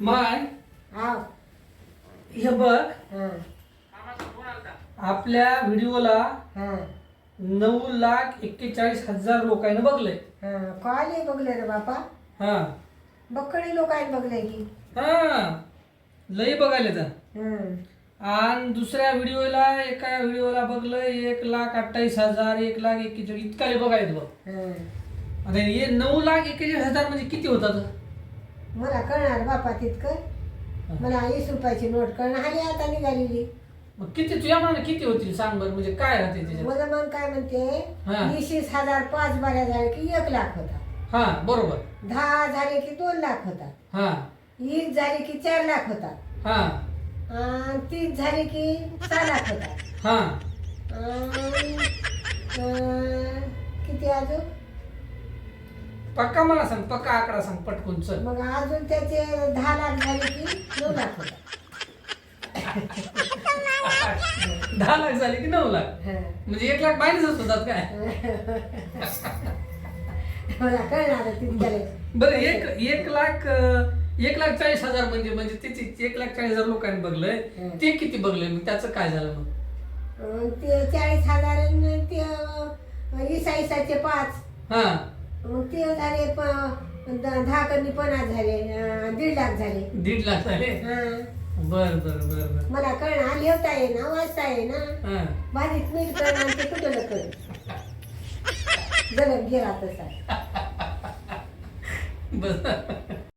माय हे. बघ. आपल्या व्हिडिओला नऊ लाख एक्केचाळीस हजार लोकांनी बघलंय. हां. कॉल बघले रे बापा? हा. बक्कडी लोक आहेत बघले की. हा. लई बघायला तर हं. आणि दुसऱ्या व्हिडिओला एका व्हिडिओला बघलं एक लाख अठ्ठावीस हजार एक लाख एक्केचाळीस. इतकाले बघायत बघ. आता हे नऊ लाख एक्केचाळीस हजार म्हणजे किती होतात? मला कळणार बापा तितकं. मला वीस रुपयाची नोट कळणार. आली आता निघालेली. मग किती तुझ्या मनाने किती होतील सांग बरं म्हणजे काय राहते त्याच्यात मला मग काय म्हणते हां. वीस वीस हजार पाच बाऱ्या झाले की एक लाख होता. हा बरोबर. दहा झाले की दोन लाख होता. हा. वीस झाले की चार लाख होता. हा. आणि तीस झाले की सहा लाख होता. हा. आणि, अं, किती अजून? पक्का मला सांग पक्का आकडा सांग पटकून चल. मग अजून त्याचे दहा लाख झाले की नऊ लाख दहा लाख झाले की नऊ लाख. म्हणजे एक लाख मायनसच होतात काय? मला कळणार बरं एक एक लाख अं, एक लाख चाळीस हजार म्हणजे म्हणजे तिथे एक लाख चाळीस हजार लोकांनी बघलंय. ते किती बघलंय? मग त्याचं काय झालं मग? ते चाळीस हजार ते अं, पाच. हा. मग ते झाले प- द- दहा कमी पन्नास झाले अं, दीड लाख झाले. दीड लाख झाले? हा. बर बर बर बर. मला कळणार लिहिता येईना वाचता येईना. हा. भाजीत मीठ करणार ते कुठं कळ जगत गेला तसा. बर.